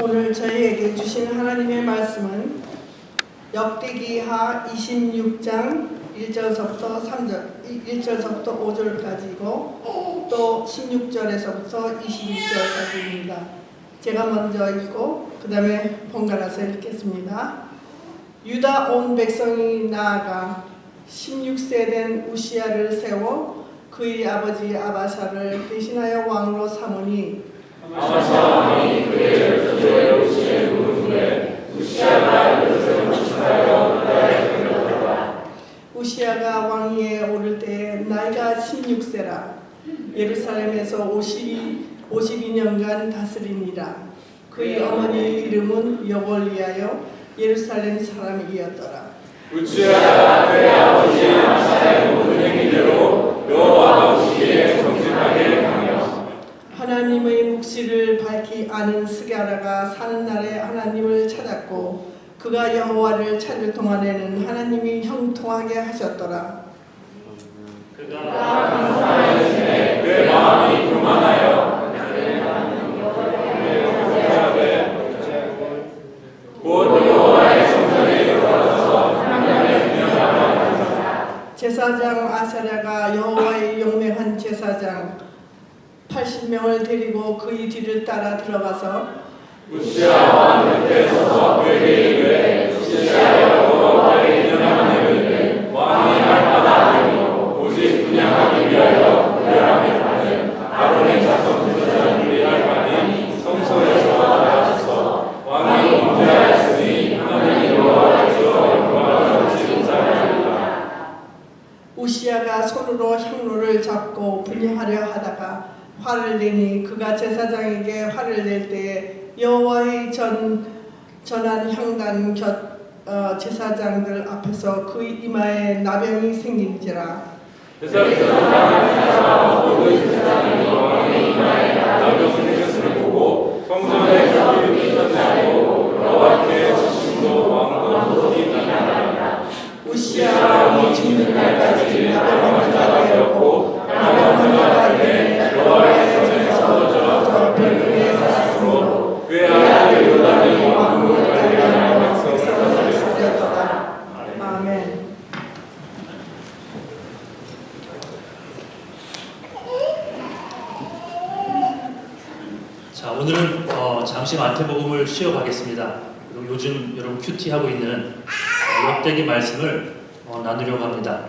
오늘 저희에게 주신 하나님의 말씀은 역대기하 26장 1절서부터 3절, 1절서부터 5절까지고 또 16절에서부터 21절까지입니다. 제가 먼저 읽고 그 다음에 번갈아서 읽겠습니다. 유다 온 백성이 나아가 16세 된 우시야를 세워 그의 아버지 아바사를 대신하여 왕으로 삼으니 우시아가 왕위에 오를 때 나이가 16세라. 예루살렘에서 52, 52년간 다스리니라. 그의 어머니 이름은 여골리하여 예루살렘 사람이었더라. 우치야 그의 아버지 아사의 모든 행위대로 정직하게 하며 하나님의 묵시를 밝히 아는 스가라가 사는 날에 하나님을 찾았고 그가 여호와를 찾을 동안에는 하나님이 형통하게 하셨더라. 그의 마음이 교만하여 곧 여호와의 성전에 들어가서 제사장 아사랴가 여호와의 용맹한 제사장 80명을 데리고 그의 뒤를 따라 들어가서 우치야 왕 그때 서서 그에게 우치야 여호와의 인연한 일을 왕이 할 바다 아니요 오직 분양하기 위하여 구별함에 받은 아론의 자손 제사장들이 할 바니 성소에서 나가셔서 왕이 임재하였으니 하나님 여호와께서 영광을 얻지 못하리라 우시아가 손으로 향로를 잡고 분양하려 하다가 화를 내니 그가 제사장에게 화를 낼 때에 여호와의 전 전한 향단 곁 어, 제사장들 앞에서 그의 이마에 나병이 생긴지라. 생겼음을 보고 성전에서 이름이 떴다고 여호와께 지심도 왕도 이나라 우시아 왕이 죽는 날까지 나병 환자가 되었고 나병 환자가 되니 여호와의 성전에서 저 별궁에 살았으므로 그의 아들 요단이 왕국을 왕국을 관리하는 관리하는 백성을 백성을 살렸더라 아멘 자 오늘은 어, 잠시 마태복음을 쉬어가겠습니다. 그리고 요즘 여러분 큐티 하고 있는 어, 역대기 말씀을 어, 나누려고 합니다.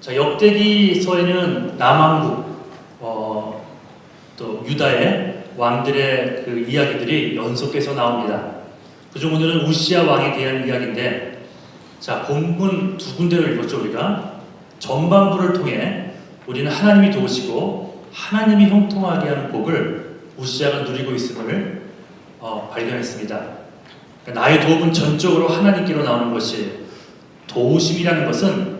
자 역대기서에는 남왕국 어, 또 유다의 그 이야기들이 연속해서 나옵니다. 그중 오늘은 우시아 왕에 대한 이야기인데 자 본문 두 군데를 읽었죠 우리가 전반부를 통해 우리는 하나님이 도우시고 하나님이 형통하게 하는 복을 우시아가 누리고 있음을 어, 발견했습니다. 그러니까 나의 도움은 전적으로 하나님께로 나오는 것이 도우심이라는 것은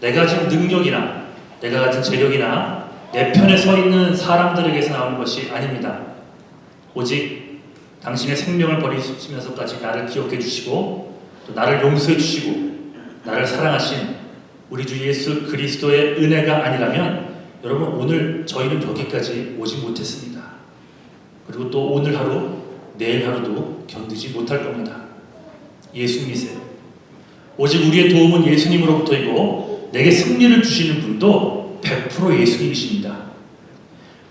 내가 가진 능력이나 내가 가진 재력이나 내 편에 서 있는 사람들에게서 나오는 것이 아닙니다. 오직 당신의 생명을 버리시면서까지 나를 기억해 주시고 또 나를 용서해 주시고 나를 사랑하신 우리 주 예수 그리스도의 은혜가 아니라면 여러분 오늘 저희는 여기까지 오지 못했습니다. 그리고 또 오늘 하루, 내일 하루도 견디지 못할 겁니다. 예수 믿으세요. 오직 우리의 도움은 예수님으로부터이고 내게 승리를 주시는 분도 100% 예수님이십니다.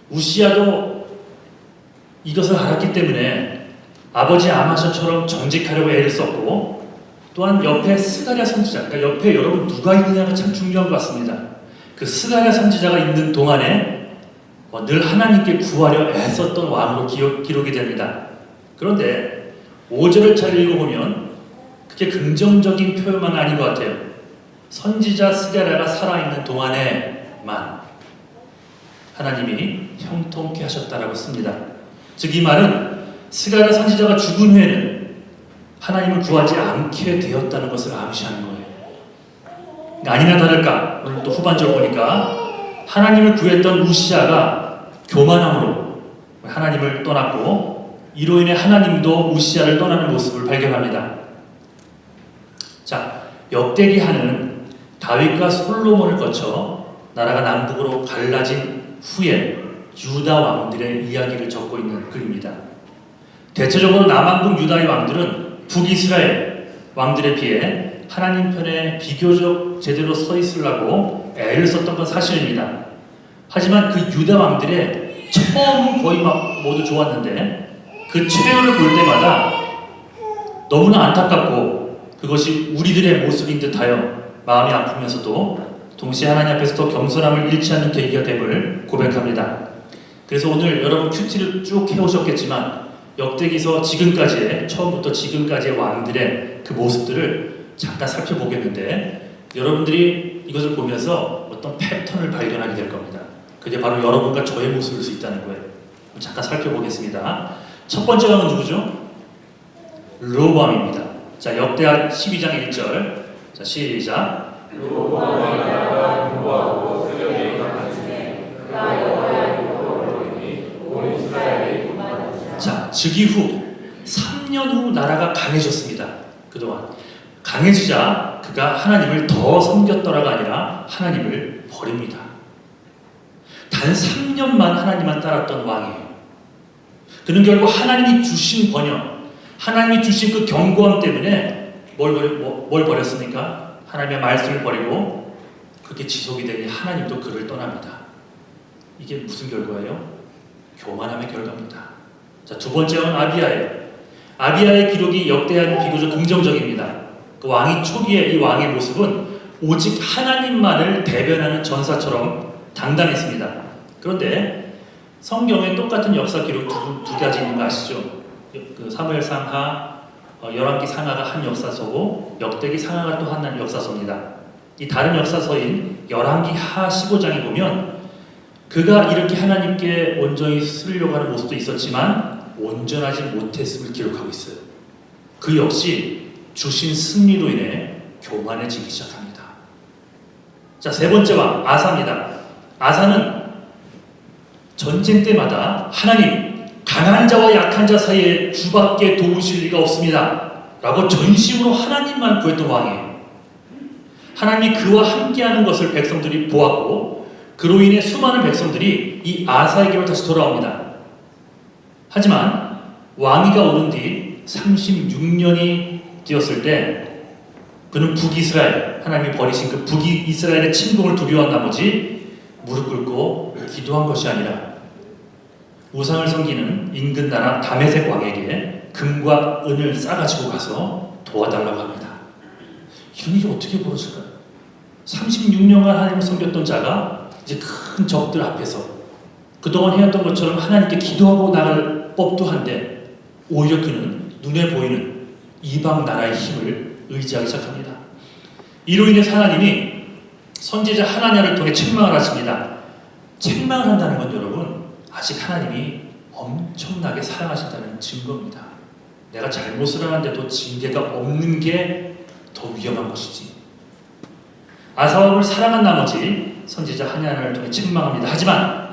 우시아도 이것을 알았기 때문에 아버지 아마샤처럼 정직하려고 애를 썼고 또한 옆에 스가랴 선지자, 그러니까 옆에 여러분 누가 있느냐가 참 중요한 것 같습니다. 그 스가랴 선지자가 있는 동안에 어, 늘 하나님께 구하려 애썼던 왕으로 기록, 기록 이 됩니다. 그런데 5절을 잘 읽어보면 그게 긍정적인 표현만 아닌 것 같아요. 선지자 스가랴가 살아있는 동안에만 하나님이 형통케 하셨다라고 씁니다. 즉 이 말은 스가랴 선지자가 죽은 후에는 하나님을 구하지 않게 되었다는 것을 암시하는 거예요. 아니나 다를까 오늘 또 후반절 보니까 하나님을 구했던 우시아가 교만함으로 하나님을 떠났고 이로 인해 하나님도 우시아를 떠나는 모습을 발견합니다. 자, 역대기하는 다윗과 솔로몬을 거쳐 나라가 남북으로 갈라진 후에 유다 왕들의 이야기를 적고 있는 글입니다. 대체적으로 남한국 유다의 왕들은 북이스라엘 왕들에 비해 하나님 편에 비교적 제대로 서 있으려고 애를 썼던 건 사실입니다. 하지만 그 유다 왕들의 처음은 거의 막 모두 좋았는데 그 최후를 볼 때마다 너무나 안타깝고 그것이 우리들의 모습인 듯하여 마음이 아프면서도 동시에 하나님 앞에서 더 겸손함을 잃지 않는 계기가 됨을 고백합니다. 그래서 오늘 여러분 큐티를 쭉 해오셨겠지만 역대기서 지금까지의 처음부터 지금까지의 왕들의 그 모습들을 잠깐 살펴보겠는데 여러분들이 이것을 보면서 어떤 패턴을 발견하게 될 겁니다. 그게 바로 여러분과 저의 모습일 수 있다는 거예요. 잠깐 살펴보겠습니다. 첫 번째 왕은 누구죠? 르호보암입니다. 자 역대하 12장 1절. 자 시작. 자 즉위 후 3년 후 나라가 강해졌습니다. 그동안 강해지자 그가 하나님을 더 섬겼더라가 아니라 하나님을 버립니다. 단 3년만 하나님만 따랐던 왕이에요. 그는 결국 하나님이 주신 번영, 하나님이 주신 그 경고함 때문에 뭘, 버려, 뭐, 뭘 버렸습니까? 하나님의 말씀을 버리고 그렇게 지속이 되니 하나님도 그를 떠납니다. 이게 무슨 결과예요? 교만함의 결과입니다. 자, 두 번째는 아비아예요. 아비아의 기록이 역대한 비교적 긍정적입니다. 그 왕이 초기에 이 왕의 모습은 오직 하나님만을 대변하는 전사처럼 당당했습니다. 그런데 성경에 똑같은 역사 기록 두, 두 가지 있는 거 아시죠? 그 사무엘 상하, 어, 열왕기 상하가 한 역사서고 역대기 상하가 또 한 역사서입니다. 이 다른 역사서인 열왕기 하 15장에 보면 그가 이렇게 하나님께 온전히 쓰려고 하는 모습도 있었지만 온전하지 못했음을 기록하고 있어요. 그 역시 주신 승리로 인해 교만해지기 시작합니다. 자, 세 번째 왕 아사입니다. 아사는 전쟁 때마다 하나님 강한 자와 약한 자 사이에 주밖에 도우실 리가 없습니다. 라고 전심으로 하나님만 구했던 왕이에요. 하나님이 그와 함께하는 것을 백성들이 보았고 그로 인해 수많은 백성들이 이 아사에게로 다시 돌아옵니다. 하지만 왕위가 오른 뒤 36년이 되었을 때 그는 북이스라엘 하나님이 버리신 그 북이스라엘의 침공을 두려워한 나머지 무릎 꿇고 기도한 것이 아니라 우상을 섬기는 인근 나라 다메섹 왕에게 금과 은을 싸가지고 가서 도와달라고 합니다. 이런 일이 어떻게 벌어질까요? 36년간 하나님을 섬겼던 자가 이제 큰 적들 앞에서 그동안 해왔던 것처럼 하나님께 기도하고 나갈 법도 한데 오히려 그는 눈에 보이는 이방 나라의 힘을 의지하기 시작합니다. 이로 인해 하나님이 선지자 하나냐를 통해 책망을 하십니다. 책망을 한다는 건 여러분 아직 하나님이 엄청나게 사랑하신다는 증거입니다. 내가 잘못을 하는데도 징계가 없는 게 더 위험한 것이지. 아사왕을 사랑한 나머지 선지자 하나냐를 통해 책망합니다. 하지만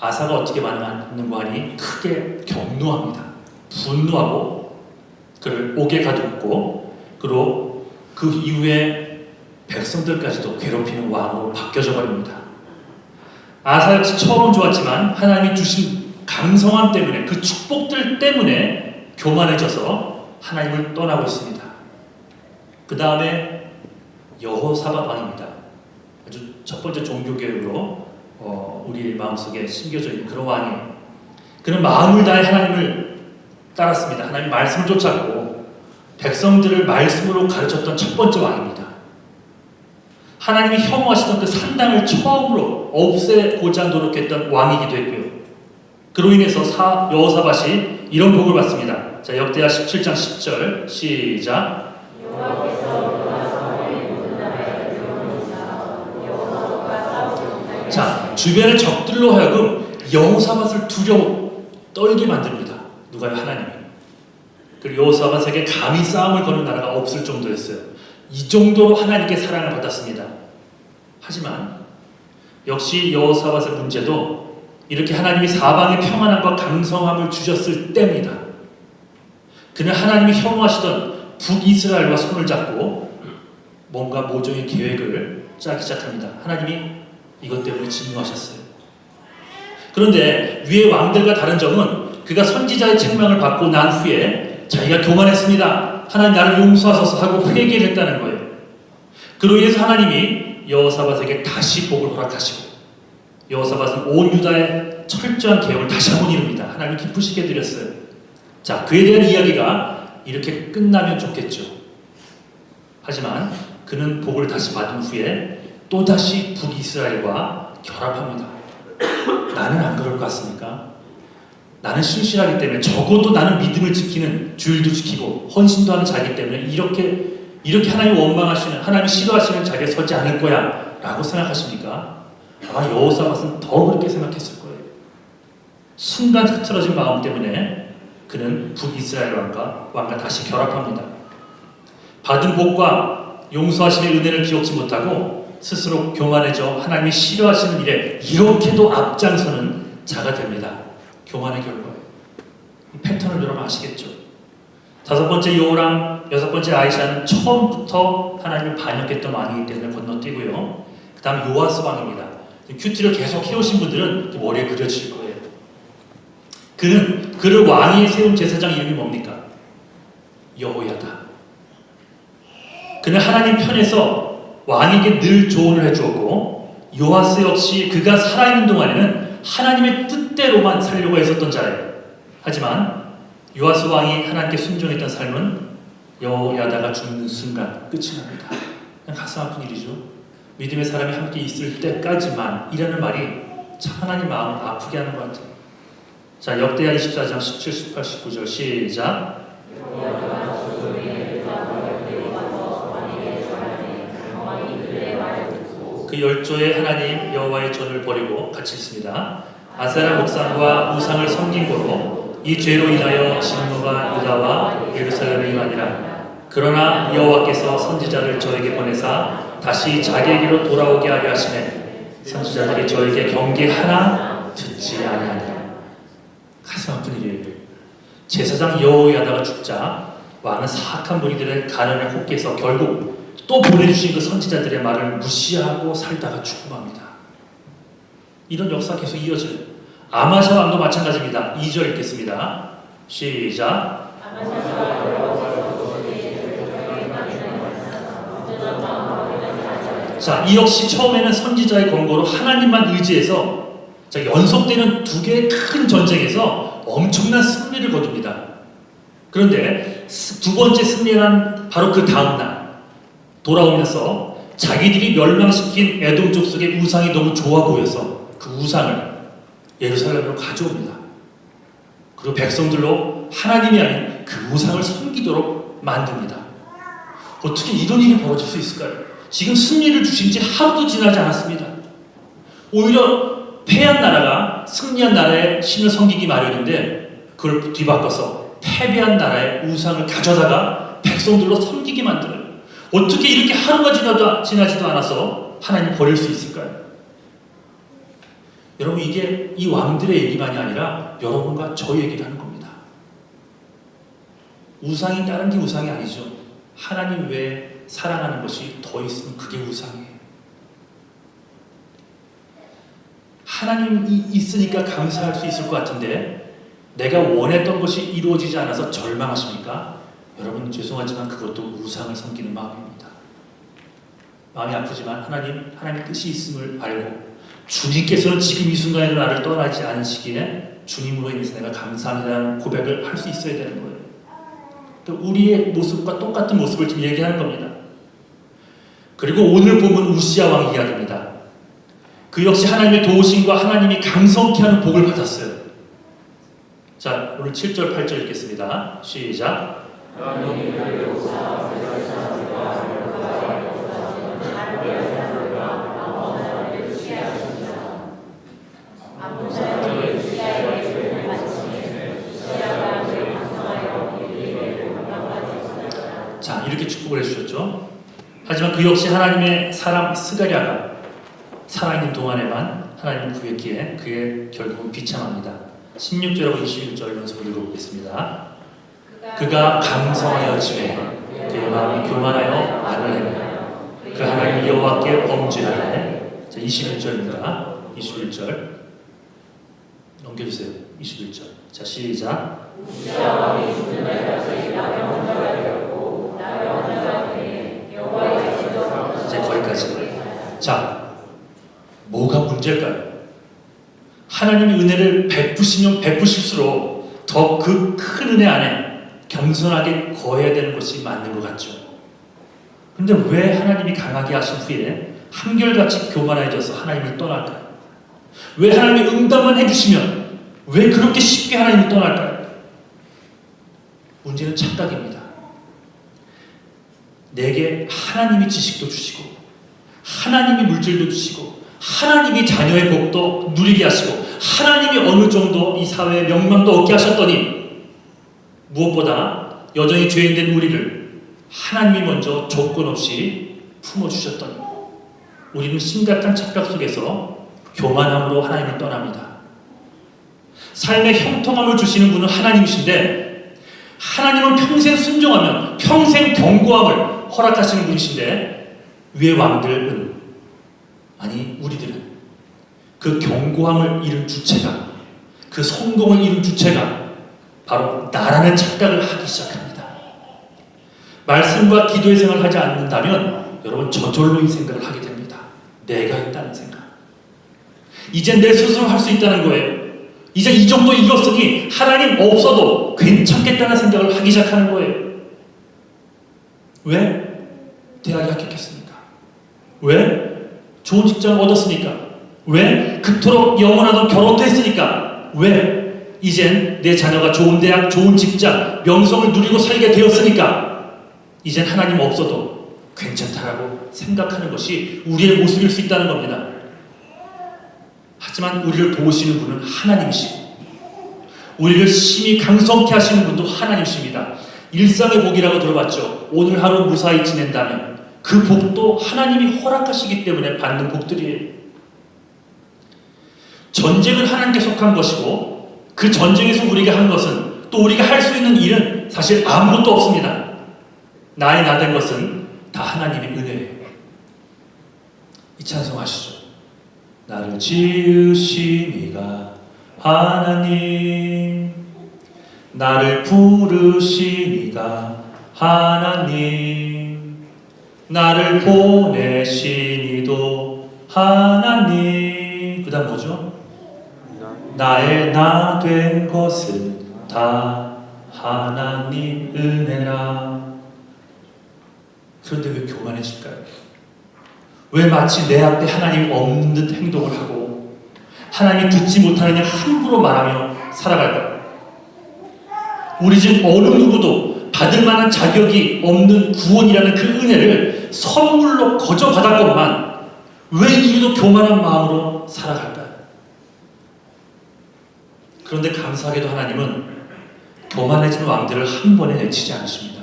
아사가 어떻게 반응하는가 하니 크게 경노합니다. 분노하고 그를 옥에 가두고 그리고 그 이후에 백성들까지도 괴롭히는 왕으로 바뀌어져 버립니다. 아사 역시 처음은 좋았지만 하나님이 주신 강성함 때문에 그 축복들 때문에 교만해져서 하나님을 떠나고 있습니다. 그 다음에 여호사밧 왕입니다. 아주 첫 번째 종교 개혁으로 어, 우리 마음속에 심겨져 있는 그런 왕이에요. 그는 마음을 다해 하나님을 따랐습니다. 하나님 말씀을 쫓았고 백성들을 말씀으로 가르쳤던 첫 번째 왕입니다. 하나님이 혐오하시던 그 산당을 처음으로 없애고자 노력했던 왕이기도 했고요. 그로 인해서 사, 여호사밧이 이런 복을 받습니다. 자, 역대하 17장 10절 시작. 주변의 적들로 하여금 여호사밧을 두려워 떨게 만듭니다. 누가요? 하나님이. 그리고 여호사밧에게 감히 싸움을 거는 나라가 없을 정도였어요. 이 정도로 하나님께 사랑을 받았습니다. 하지만 역시 여호사밧의 문제도 이렇게 하나님이 사방에 평안함과 강성함을 주셨을 때입니다. 그는 하나님이 혐오하시던 북이스라엘과 손을 잡고 뭔가 모종의 계획을 짜기 시작합니다. 하나님이 이것 때문에 진노하셨어요. 그런데 위의 왕들과 다른 점은 그가 선지자의 책망을 받고 난 후에 자기가 교만했습니다. 하나님 나를 용서하소서 하고 회개를 했다는 거예요. 그로 인해서 하나님이 여호사밧에게 다시 복을 허락하시고 여호사밧은 온 유다의 철저한 개혁을 다시 한번 이룹니다. 하나님 기쁘시게 해드렸어요. 자, 그에 대한 이야기가 이렇게 끝나면 좋겠죠. 하지만 그는 복을 다시 받은 후에 또다시 북이스라엘과 결합합니다. 나는 안 그럴 것 같습니까? 나는 신실하기 때문에 적어도 나는 믿음을 지키는 주일도 지키고 헌신도 하는 자기 때문에 이렇게 이렇게 하나님 원망하시는 하나님 싫어하시는 자리에 서지 않을 거야 라고 생각하십니까? 아마 여호사밧은 더 그렇게 생각했을 거예요. 순간 흐트러진 마음 때문에 그는 북이스라엘 왕과 왕과 다시 결합합니다. 받은 복과 용서하심의 은혜를 기억지 못하고 스스로 교만해져 하나님이 싫어하시는 일에 이렇게도 앞장서는 자가 됩니다. 교만의 결과예요. 이 패턴을 여러분 아시겠죠? 다섯 번째 요호람, 여섯 번째 아이샤는 처음부터 하나님을 반역했던 왕이기 때문에 건너뛰고요. 그 다음 요아스 왕입니다. 큐티를 계속 해오신 분들은 머리에 그려질 거예요. 그는 그를 왕위에 세운 제사장 이름이 뭡니까? 여호야다. 그는 하나님 편에서 왕에게 늘 조언을 해주었고 요아스 역시 그가 살아있는 동안에는 하나님의 뜻대로만 살려고 했었던 자예요. 하지만 요아스 왕이 하나님께 순종했던 삶은 여호야다가 죽는 순간 끝이 납니다. 그냥 가슴 아픈 일이죠. 믿음의 사람이 함께 있을 때까지만 이라는 말이 참 하나님 마음을 아프게 하는 것 같아요. 자 역대하 24장 17, 18, 19절 시작. 그 열조의 하나님 여호와의 전을 버리고 같이 있습니다. 아세라 목상과 우상을 섬긴 거로 이 죄로 인하여 진노가 유다와 예루살렘에 임하니라. 그러나 여호와께서 선지자를 저에게 보내사 다시 자기에게로 돌아오게 하려 하시네. 선지자들이 저에게 경계 하나 듣지 아니하니라. 가슴 아픈 일이에요. 제사장 여호야다가 죽자 왕은 사악한 무리들의 가난에 혹해서 결국 또 보내주신 그 선지자들의 말을 무시하고 살다가 죽음합니다. 이런 역사 계속 이어져요. 아마샤 왕도 마찬가지입니다. 2절 읽겠습니다. 시작. 자, 이 역시 처음에는 선지자의 권고로 하나님만 의지해서 자, 연속되는 두 개의 큰 전쟁에서 엄청난 승리를 거둡니다. 그런데 스- 두 번째 승리란 바로 그 다음 날 돌아오면서 자기들이 멸망시킨 에돔 족속의 우상이 너무 좋아 보여서 그 우상을 예루살렘으로 가져옵니다. 그리고 백성들로 하나님이 아닌 그 우상을 섬기도록 만듭니다. 어떻게 이런 일이 벌어질 수 있을까요? 지금 승리를 주신 지 하루도 지나지 않았습니다. 오히려 패한 나라가 승리한 나라의 신을 섬기기 마련인데 그걸 뒤바꿔서 패배한 나라의 우상을 가져다가 백성들로 섬기게 만들어요. 어떻게 이렇게 하루가 지나도, 지나지도 않아서 하나님 버릴 수 있을까요? 여러분 이게 이 왕들의 얘기만이 아니라 여러분과 저 얘기를 하는 겁니다. 우상이 다른 게 우상이 아니죠. 하나님 외에 사랑하는 것이 더 있으면 그게 우상이에요. 하나님이 있으니까 감사할 수 있을 것 같은데 내가 원했던 것이 이루어지지 않아서 절망하십니까? 여러분 죄송하지만 그것도 우상을 섬기는 마음입니다. 마음이 아프지만 하나님 하나님 뜻이 있음을 알고 주님께서는 지금 이 순간에도 나를 떠나지 않으시기에 주님으로 인해서 내가 감사합니다라는 고백을 할 수 있어야 되는 거예요. 또 우리의 모습과 똑같은 모습을 지금 얘기하는 겁니다. 그리고 오늘 보면 우시아 왕 이야기입니다. 그 역시 하나님의 도우심과 하나님이 강성케 하는 복을 받았어요. 자, 오늘 7절, 8절 읽겠습니다. 시작. 자, 이렇게 축복을 해주셨죠. 하지만 그 역시 하나님의 사람 스가랴가 살아있는 동안에만 하나님을 구했기에 그의 결국은 비참합니다. 16절하고 21절 연속으로 읽어보겠습니다. 그가 감성하여 지매 그의 마음이 교만하여 해요. 그 하나님 여호와께 범죄하되 자 21절입니다. 21절 넘겨주세요. 21절. 자 시작. 이제 거기까지. 자, 뭐가 문제일까요? 하나님이 은혜를 베푸시면 베푸실수록 더 그 큰 은혜 안에 겸손하게 거해야 되는 것이 맞는 것 같죠. 근데 왜 하나님이 강하게 하신 후에 한결같이 교만해져서 하나님을 떠날까요? 왜 하나님이 응답만 해주시면 왜 그렇게 쉽게 하나님을 떠날까요? 문제는 착각입니다. 내게 하나님이 지식도 주시고 하나님이 물질도 주시고 하나님이 자녀의 복도 누리게 하시고 하나님이 어느 정도 이 사회에 명망도 얻게 하셨더니 무엇보다 여전히 죄인된 우리를 하나님이 먼저 조건 없이 품어주셨더니 우리는 심각한 착각 속에서 교만함으로 하나님을 떠납니다. 삶의 형통함을 주시는 분은 하나님이신데 하나님은 평생 순종하면 평생 경고함을 허락하시는 분이신데 위의 왕들은 아니 우리들은 그 경고함을 잃은 주체가 그 성공을 잃은 주체가 바로 나라는 착각을 하기 시작합니다. 말씀과 기도의 생활을 하지 않는다면 여러분 저절로 이 생각을 하게 됩니다. 내가 있다는 생각. 이제 내 스스로 할 수 있다는 거예요. 이제 이 정도 이뤘으니 하나님 없어도 괜찮겠다는 생각을 하기 시작하는 거예요. 왜? 대학에 합격했으니까. 왜? 좋은 직장을 얻었으니까. 왜? 그토록 영원하던 결혼도 했으니까. 왜? 이젠 내 자녀가 좋은 대학, 좋은 직장, 명성을 누리고 살게 되었으니까. 이젠 하나님 없어도 괜찮다라고 생각하는 것이 우리의 모습일 수 있다는 겁니다. 하지만 우리를 도우시는 분은 하나님이시고 우리를 심히 강성케 하시는 분도 하나님이십니다. 일상의 복이라고 들어봤죠. 오늘 하루 무사히 지낸다면 그 복도 하나님이 허락하시기 때문에 받는 복들이에요. 전쟁은 하나님께 속한 것이고 그 전쟁에서 우리가 한 것은 또 우리가 할 수 있는 일은 사실 아무것도 없습니다. 나의 나된 것은 다 하나님의 은혜예요. 이 찬송 아시죠? 나를 지으시니가 하나님 나를 부르시니가 하나님 나를 보내시니도 하나님 그 다음 뭐죠? 나의 나 된 것은 다 하나님 은혜라 그런데 왜 교만해질까요? 왜 마치 내 앞에 하나님이 없는 듯 행동을 하고 하나님이 듣지 못하느냐 함부로 말하며 살아갈까요? 우리 집 어느 누구도 받을 만한 자격이 없는 구원이라는 그 은혜를 선물로 거저 받았건만 왜 이리도 교만한 마음으로 살아갈까요? 그런데 감사하게도 하나님은 교만해진 왕들을 한 번에 내치지 않으십니다.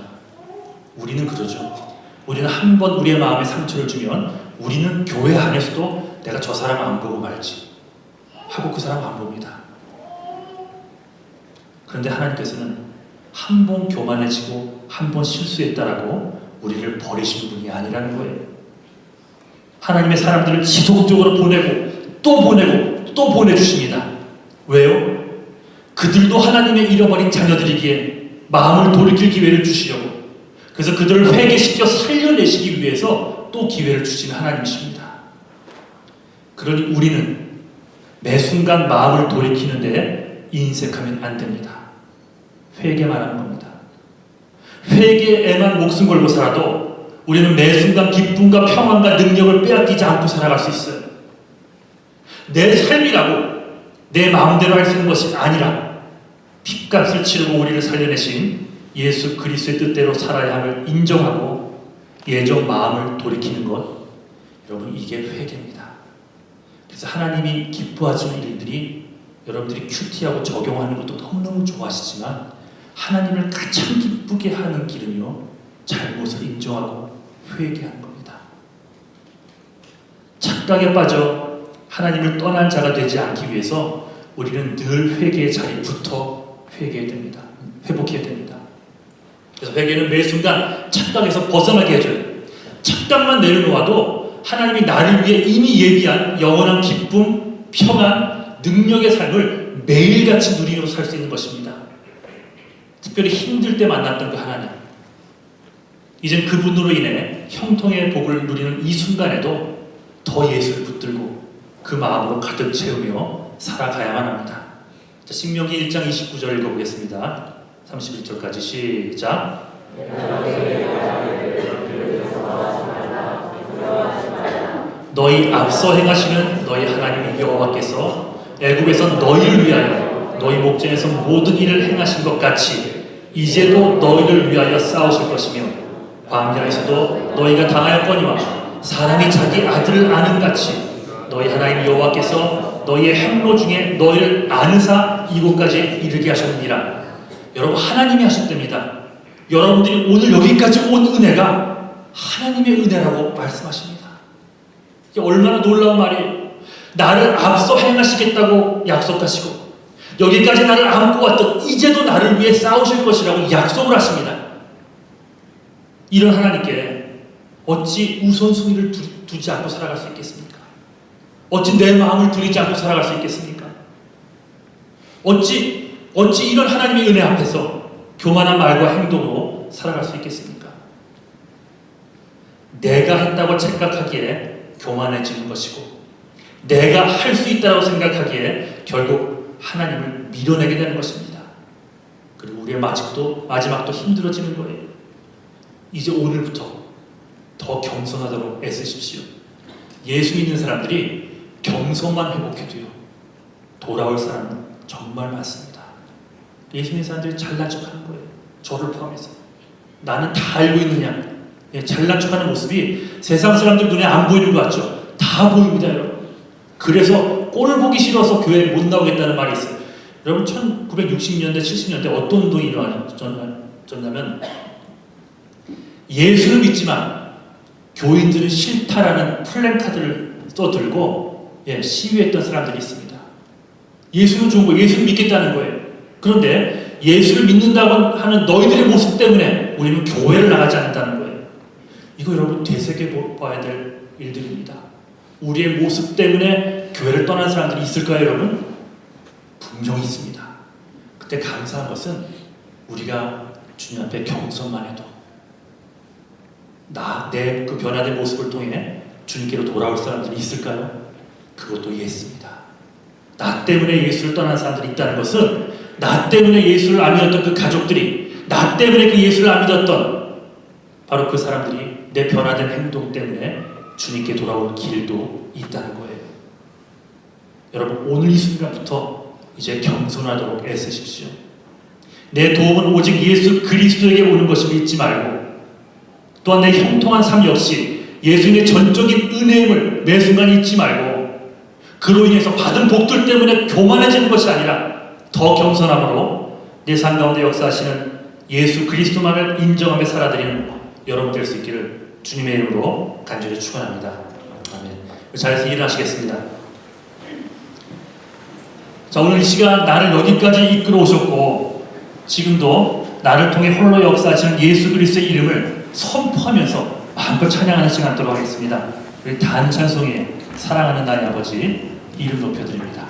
우리는 그러죠. 우리는 한 번 우리의 마음에 상처를 주면 우리는 교회 안에서도 내가 저 사람 안 보고 말지 하고 그 사람 안 봅니다. 그런데 하나님께서는 한 번 교만해지고 한 번 실수했다라고 우리를 버리신 분이 아니라는 거예요. 하나님의 사람들을 지속적으로 보내고 또 보내고 또 보내주십니다. 왜요? 그들도 하나님의 잃어버린 자녀들이기에 마음을 돌이킬 기회를 주시려고 그래서 그들을 회개시켜 살려내시기 위해서 또 기회를 주시는 하나님이십니다. 그러니 우리는 매 순간 마음을 돌이키는데 인색하면 안 됩니다. 회개만 하는 겁니다. 회개에만 목숨 걸고 살아도 우리는 매 순간 기쁨과 평안과 능력을 빼앗기지 않고 살아갈 수 있어요. 내 삶이라고 내 마음대로 할 수 있는 것이 아니라 핏값을 치르고 우리를 살려내신 예수 그리스도의 뜻대로 살아야 함을 인정하고 예전 마음을 돌이키는 것 여러분 이게 회개입니다. 그래서 하나님이 기뻐하시는 일들이 여러분들이 큐티하고 적용하는 것도 너무너무 좋아하시지만 하나님을 가장 기쁘게 하는 길은요 잘못을 인정하고 회개하는 겁니다. 착각에 빠져 하나님을 떠난 자가 되지 않기 위해서 우리는 늘 회개의 자리부터 회개해야 됩니다. 회복해야 됩니다. 그래서 회개는 매 순간 착각에서 벗어나게 해줘요. 착각만 내려놓아도 하나님이 나를 위해 이미 예비한 영원한 기쁨, 평안, 능력의 삶을 매일같이 누리고 살수 있는 것입니다. 특별히 힘들 때 만났던 그 하나님. 이젠 그분으로 인해 형통의 복을 누리는 이 순간에도 더 예수를 붙들고 그 마음으로 가득 채우며 살아가야만 합니다. 자, 신명기 1장 29절 읽어보겠습니다. 31절까지 시작. 너희 앞서 행하시는 너희 하나님 여호와께서 애굽에서 너희를 위하여 너희 목전에서 모든 일을 행하신 것 같이 이제도 너희를 위하여 싸우실 것이며 광야에서도 너희가 당하였거니와 사람이 자기 아들을 아는 같이 너희 하나님 여호와께서 너희의 행로 중에 너희를 아느사 이곳까지 이르게 하셨느니라 여러분 하나님이 하셨답니다 여러분들이 오늘 여기까지 온 은혜가 하나님의 은혜라고 말씀하십니다 이게 얼마나 놀라운 말이에요. 나를 앞서 행하시겠다고 약속하시고 여기까지 나를 안고 왔던 이제도 나를 위해 싸우실 것이라고 약속을 하십니다. 이런 하나님께 어찌 우선순위를 두, 두지 않고 살아갈 수 있겠습니까? 어찌 내 마음을 들이지 않고 살아갈 수 있겠습니까? 어찌 어찌 이런 하나님의 은혜 앞에서 교만한 말과 행동으로 살아갈 수 있겠습니까? 내가 했다고 착각하기에 교만해지는 것이고 내가 할 수 있다고 생각하기에 결국 하나님을 밀어내게 되는 것입니다. 그리고 우리의 마지막도 마지막도 힘들어지는 거예요. 이제 오늘부터 더 겸손하도록 애쓰십시오. 예수 믿는 사람들이 경성만 회복해도요 돌아올 사람은 정말 많습니다. 예수 믿는 사람들이 잘난 척하는 거예요. 저를 포함해서 나는 다 알고 있느냐? 예, 잘난 척하는 모습이 세상 사람들 눈에 안 보이는 것 같죠? 다 보입니다, 여러분. 그래서 꼴 보기 싫어서 교회에 못 나오겠다는 말이 있어요. 여러분 1960년대, 70년대 어떤 운동이 일어났냐면 예수를 믿지만 교인들은 싫다라는 플랜카드를 써들고 예, 시위했던 사람들이 있습니다. 예수는 좋은 거, 예수를 믿겠다는 거예요. 그런데 예수를 믿는다고 하는 너희들의 모습 때문에 우리는 교회를 나가지 않는다는 거예요. 이거 여러분 되새겨 봐야 될 일들입니다. 우리의 모습 때문에 교회를 떠난 사람들이 있을까요, 여러분? 분명히 있습니다. 그때 감사한 것은 우리가 주님 앞에 경선만 해도 나, 내 그 변화된 모습을 통해 주님께로 돌아올 사람들이 있을까요? 그것도 예수입니다. 나 때문에 예수를 떠난 사람들이 있다는 것은 나 때문에 예수를 안 믿었던 그 가족들이 나 때문에 그 예수를 안 믿었던 바로 그 사람들이 내 변화된 행동 때문에 주님께 돌아올 길도 있다는 거예요. 여러분 오늘 이 순간부터 이제 겸손하도록 애쓰십시오. 내 도움은 오직 예수 그리스도에게 오는 것을 잊지 말고 또한 내 형통한 삶 역시 예수님의 전적인 은혜임을 매 순간 잊지 말고 그로 인해서 받은 복들 때문에 교만해지는 것이 아니라 더 겸손함으로 내 삶 가운데 역사하시는 예수 그리스도만을 인정하며 살아드리는 여러분 될 수 있기를 주님의 이름으로 간절히 축원합니다. 아멘. 자리에서 일어나시겠습니다. 자 오늘 이 시간 나를 여기까지 이끌어 오셨고 지금도 나를 통해 홀로 역사하시는 예수 그리스도의 이름을 선포하면서 마음껏 찬양하는 시간 도록 하겠습니다. 우리 단찬송에 사랑하는 나의 아버지 이름 높여드립니다.